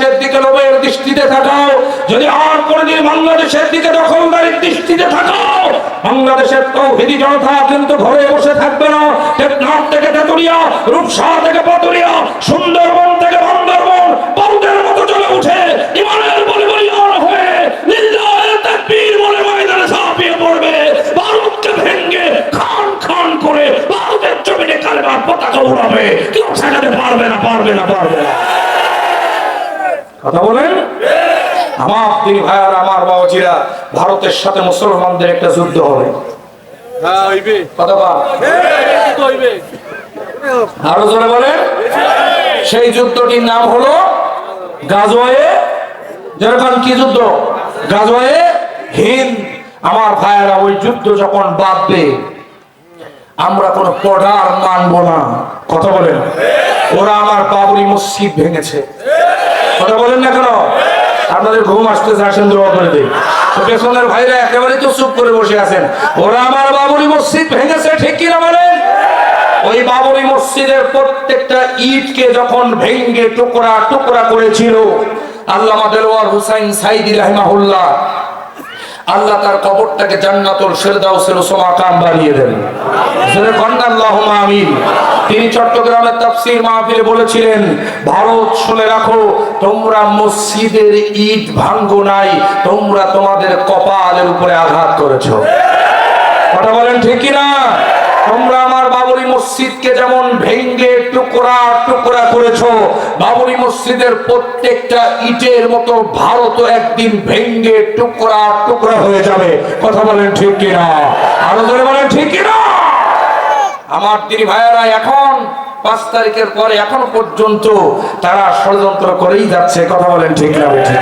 বাংলাদেশের দিকে লোভের দৃষ্টিতে থাকাও, যদি আর কোনদিন বাংলাদেশের দিকে দখলদারির দৃষ্টিতে থাকাও, বাংলাদেশের তৌহিদি জনতা কিন্তু ঘরে বসে থাকবে না। টেকনাফ থেকে তেতুলিয়া, রূপসা থেকে পাতুলিয়া সুন্দরবন থেকে বান্দরবন মতো চলে উঠে ইমানের হয়ে খান খান করে পতাকা উড়াবে। কেউ পারবে না পারবে না পারবে না। কথা বলেন? আমার তিনি ভাইয়ার আমার বাবাজিরা ভারতের সাথে মুসলমানদের একটা যুদ্ধ হবে। হ্যাঁ আরও জোরে বলে সেই যুদ্ধটির নাম হলো গাজওয়ায়ে যেরকম কি যুদ্ধ? গাজওয়ায়ে হিন্দ। আমার ভাইয়েরা ওই যুদ্ধ যখন বাঁধবে আমরা কোন পড়ার মানবো না। কথা বলেন। ওরা আমার বাবরি মসজিদ ভেঙেছে। কথা বলেন না কেন? আপনাদের ঘুম আসতেছে, আসেন দোয়া করে দিই পেছনের ভাইরা একেবারে তো চুপ করে বসে আছেন। ওরা আমার বাবরি মসজিদ ভেঙেছে, ঠিক কিনা বলেন? ওই বাবরি মসজিদের প্রত্যেকটা ইটকে যখন ভেঙ্গে টুকরা টুকরা করেছিল, আল্লামা দেলোয়ার হুসাইন সাইদি রাহিমাহুল্লাহ আল্লাহ তার কবরটাকে জান্নাতুল ফেরদাউসের সোমাকাম বানিয়ে দেন। জোরে কন্যা আল্লাহুম্মা আমিন। তিনি চট্টগ্রামের তাফসীর মাহফিলে বলেছিলেন, ভারত শুনে রাখো, তোমরা মসজিদের ঈদ ভাঙ্গো নাই, তোমরা তোমাদের কপালের উপরে আঘাত করেছ। কথা বলেন ঠিক না তোমরা মসজিদকে যেমন ভেঙ্গে টুকরা টুকরা করেছ, বাবরি মসজিদের প্রত্যেকটা ইটের মতো ভারত একদিন ভেঙ্গে টুকরা টুকরা হয়ে যাবে। কথা বলেন ঠিক কি না আরও ধরে বলেন ঠিক কি না আমার তিনি ভাইয়েরা, এখন পাঁচ তারিখের পরে এখন পর্যন্ত তারা ষড়যন্ত্র করেই যাচ্ছে। কথা বলেন ঠিক না ঠিক